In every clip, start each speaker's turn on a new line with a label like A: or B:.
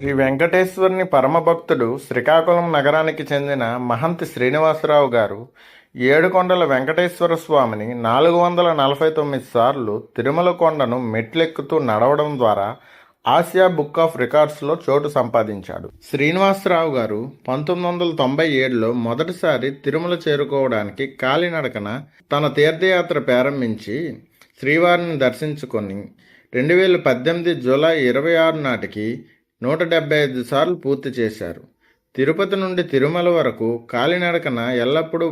A: శ్రీ వెంకటేశ్వరుని పరమభక్తుడు శ్రీకాకుళం నగరానికి చెందిన మహంతి శ్రీనివాసరావు గారు ఏడుకొండల వెంకటేశ్వర స్వామిని నాలుగు వందల నలభై తొమ్మిది సార్లు తిరుమల కొండను మెట్లెక్కుతూ నడవడం ద్వారా ఆసియా బుక్ ఆఫ్ రికార్డ్స్లో చోటు సంపాదించాడు. శ్రీనివాసరావు గారు పంతొమ్మిది వందల తొంభై ఏడులో మొదటిసారి తిరుమల చేరుకోవడానికి కాలినడకన తన తీర్థయాత్ర ప్రారంభించి శ్రీవారిని దర్శించుకొని రెండు వేల పద్దెనిమిది జూలై ఇరవై ఆరు నాటికి నూట డెబ్బై ఐదు సార్లు పూర్తి చేశారు. తిరుపతి నుండి తిరుమల వరకు కాలినడకన ఎల్లప్పుడూ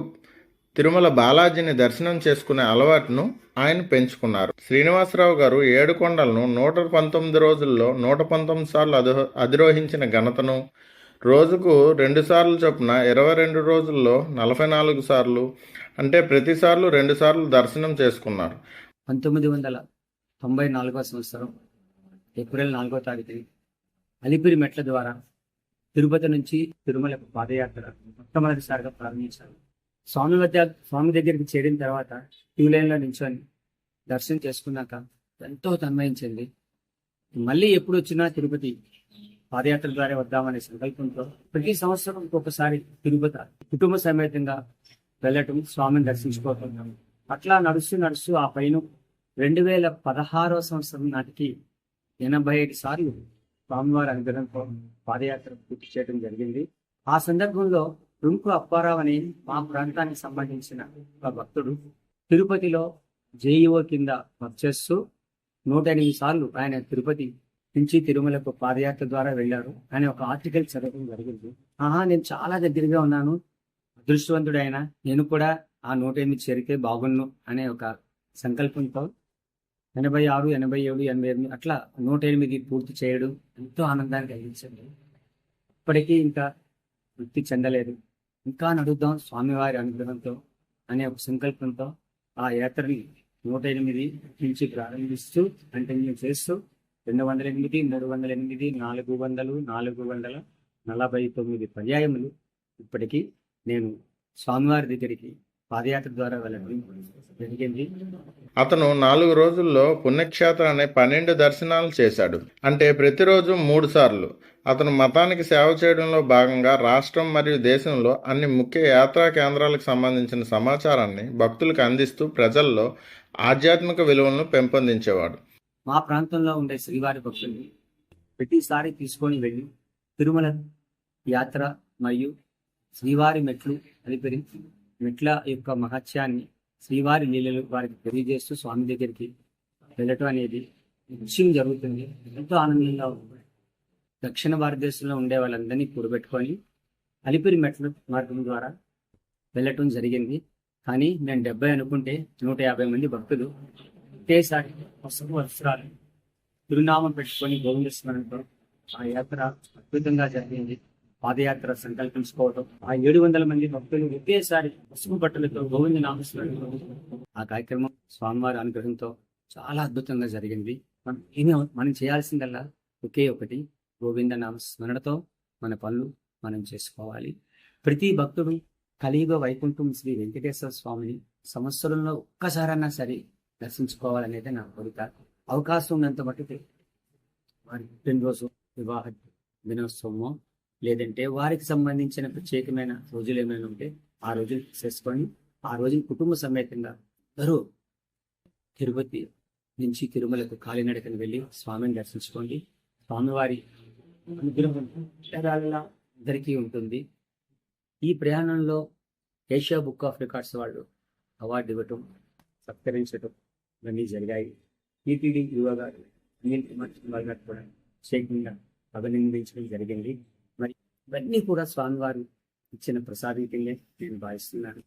A: తిరుమల బాలాజీని దర్శనం చేసుకునే అలవాటును ఆయన పెంచుకున్నారు. శ్రీనివాసరావు గారు ఏడు కొండలను నూట పంతొమ్మిది రోజుల్లో నూట పంతొమ్మిది సార్లు అధో అధిరోహించిన ఘనతను రోజుకు రెండు సార్లు చొప్పున ఇరవై రెండు రోజుల్లో నలభై నాలుగు సార్లు అంటే ప్రతిసార్లు రెండు సార్లు దర్శనం చేసుకున్నారు.
B: పంతొమ్మిది వందల తొంభై నాలుగో సంవత్సరం ఏప్రిల్ నాలుగో తారీఖు. అలిపిరి మెట్ల ద్వారా తిరుపతి నుంచి తిరుమల పాదయాత్ర మొట్టమొదటిసారిగా ప్రారంభించారు. స్వామి వద్ద స్వామి దగ్గరికి చేరిన తర్వాత క్యూ లైన్లో నించొని దర్శనం చేసుకున్నాక ఎంతో తన్మయించింది మళ్ళీ ఎప్పుడు వచ్చినా తిరుపతి పాదయాత్ర ద్వారా వద్దామనే సంకల్పంతో ప్రతి సంవత్సరం ఒక్కొక్కసారి తిరుపతి కుటుంబ సమేతంగా వెళ్ళటం స్వామిని దర్శించుకోవటం. అట్లా నడుస్తూ నడుస్తూ ఆ పైన రెండు వేల పదహారో సంవత్సరం నాటికి ఎనభై ఐదు సార్లు స్వామివారి అనుగ్రహంతో పాదయాత్ర పూర్తి చేయడం జరిగింది. ఆ సందర్భంలో రుంకు అప్పారావు అని మా ప్రాంతానికి సంబంధించిన ఒక భక్తుడు తిరుపతిలో జేఈఓ కింద వర్క్ చేస్తూ నూట ఎనిమిది సార్లు ఆయన తిరుపతి నుంచి తిరుమలకు పాదయాత్ర ద్వారా వెళ్ళారు. ఆయన ఒక ఆర్టికల్ చదవడం జరిగింది. ఆహా నేను చాలా దగ్గరగా ఉన్నాను. అదృష్టవంతుడైన నేను కూడా ఆ నూట ఎనిమిది చేరితే బాగున్ను అనే ఒక సంకల్పంతో ఎనభై ఆరు ఎనభై ఏడు ఎనభై ఎనిమిది అట్లా నూట ఎనిమిది పూర్తి చేయడం. ఎంతో ఆనందాన్ని కలిగించండి. ఇప్పటికీ ఇంకా వృత్తి చెందలేదు. ఇంకా నడుద్దాం స్వామివారి అనుగ్రహంతో అనే ఒక సంకల్పంతో ఆ యాత్రని నూట ఎనిమిది నుంచి ప్రారంభిస్తూ కంటిన్యూ చేస్తూ రెండు వందల ఎనిమిది మూడు వందల ఎనిమిది నాలుగు వందలు నాలుగు వందల నలభై తొమ్మిది పర్యాయములు ఇప్పటికీ నేను స్వామివారి దగ్గరికి పాదయాత్ర ద్వారా వెళ్ళడం జరిగింది.
A: అతను నాలుగు రోజుల్లో పుణ్యక్షేత్ర అనే పన్నెండు దర్శనాలు చేశాడు. అంటే ప్రతిరోజు మూడు సార్లు. అతను మతానికి సేవ చేయడంలో భాగంగా రాష్ట్రం మరియు దేశంలో అన్ని ముఖ్య యాత్రా కేంద్రాలకు సంబంధించిన సమాచారాన్ని భక్తులకు అందిస్తూ ప్రజల్లో ఆధ్యాత్మిక విలువలను పెంపొందించేవాడు.
B: మా ప్రాంతంలో ఉండే శ్రీవారి భక్తుల్ని ప్రతిసారి తీసుకొని వెళ్ళి తిరుమల యాత్ర మరియు శ్రీవారి మెట్లు అలిపిరి మెట్ల యొక్క మహత్యాన్ని శ్రీవారి లీలలు వారికి తెలియజేస్తూ స్వామి దగ్గరికి వెళ్ళటం అనేది నిత్యం జరుగుతుంది. ఎంతో ఆనందంగా ఉంటుంది. దక్షిణ భారతదేశంలో ఉండే వాళ్ళందరినీ కూడబెట్టుకొని అలిపిరి మెట్ల మార్గం ద్వారా వెళ్ళటం జరిగింది. కానీ నేను డెబ్బై అనుకుంటే నూట యాభై మంది భక్తులు ఒకేసారి వసతి వస్త్రాలు తిరునామం పెట్టుకొని గోవింద స్మరణతో ఆ యాత్ర అద్భుతంగా జరిగింది. పాదయాత్ర సంకల్పించుకోవడం ఆ ఏడు వందల మంది భక్తులు ఒకేసారి పసుపు బట్టలతో గోవింద నామస్మరణ ఆ కార్యక్రమం స్వామివారి అనుగ్రహంతో చాలా అద్భుతంగా జరిగింది. మనం ఏమి మనం చేయాల్సిందల్లా ఒకే ఒకటి గోవింద నామ స్మరణతో మన పనులు మనం చేసుకోవాలి. ప్రతి భక్తుడు కలియుగ వైకుంఠం శ్రీ వెంకటేశ్వర స్వామిని సంవత్సరంలో ఒక్కసారన్నా సరే దర్శించుకోవాలనేది నా కోరిక. అవకాశం ఉన్నంత మట్టుకు వారి పుట్టినరోజు వివాహ దినోత్సవం లేదంటే వారికి సంబంధించిన ప్రత్యేకమైన రోజులు ఏమైనా ఉంటే ఆ రోజులు చేసుకొని ఆ రోజు కుటుంబ సమేతంగా అందరూ తిరుపతి నుంచి తిరుమలకు కాలినడకని వెళ్ళి స్వామిని దర్శించుకోండి. స్వామివారి అనుగ్రహం అందరికీ ఉంటుంది. ఈ ప్రయాణంలో ఏషియా బుక్ ఆఫ్ రికార్డ్స్ వాళ్ళు అవార్డు ఇవ్వటం సత్కరించటం ఇవన్నీ జరిగాయి. టీటీడీ యువ గారు కూడా అభినందించడం జరిగింది. ఇవన్నీ కూడా స్వామివారు ఇచ్చిన ప్రసాదం కిందే నేను భావిస్తున్నాను.